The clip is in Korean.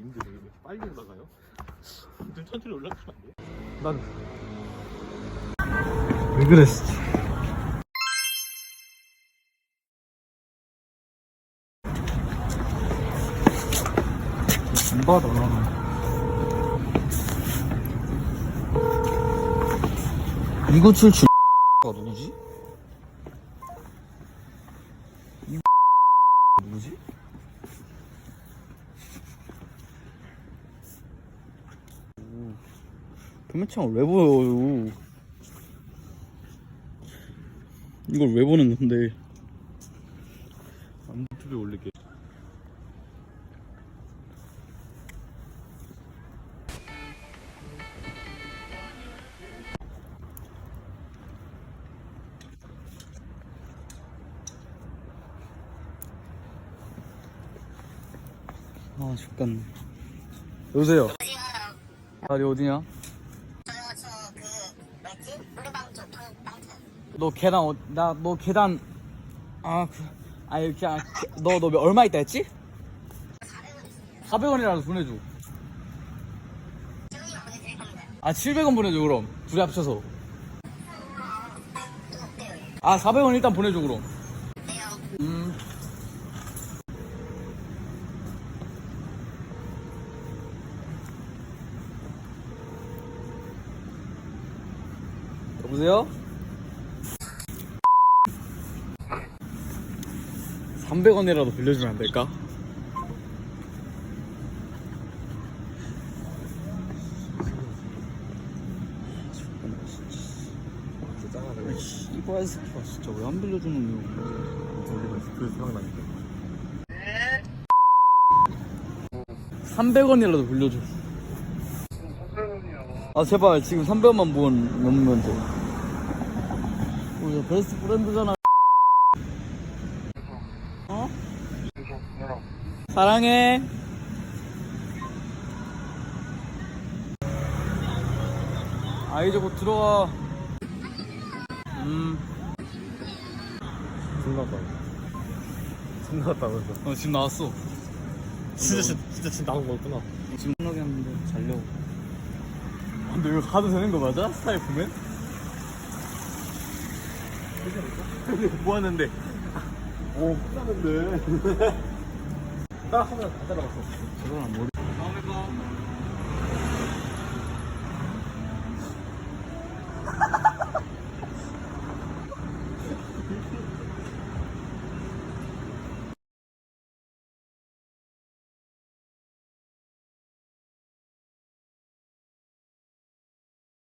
님들 왜 이렇게 빨리 올라가요? 좀 천천히 올라가면 안 돼요? 난. 왜 그랬어? 안 받아. 이거 가 누구지? 이 누구지? 도매창을 왜 보여요? 이걸 왜 보는 건데? 유튜브에 올릴게 아 죽겠네. 여보세요. 아니 어디냐? 저저그 뭐였지? 노래방 쪽 방, 방트 너 계단 어, 나너 계단 아 그, 아니 그냥 너너 얼마 있다 했지? 400원이라도 보내줘. 아 700원 보내줘 그럼 둘이 합쳐서. 아 400원 일단 보내줘 그럼. 음. 여보세요? 300원이라도 빌려주면 안 될까? 이거 새끼가 진짜 왜 안 빌려주는 거야? 그 생각나니까 300원이라도 빌려줘. 아 제발 지금 300원만 모은 넘으면 돼. 우리 베스트 브랜드잖아. 어? 사랑해. 아 이제 곧 들어와. 음, 생각났다 생각났다면서 어 지금 나왔어. 진짜 진짜, 진짜 지금 나온 거였구나 지금 생각이 했는데 자려고. 근데 이거 가도 되는 거 맞아? 스타일 보면? 뭐 하는데 오 끝나는데 딱 하면 다 따라갔어 저거랑 머리.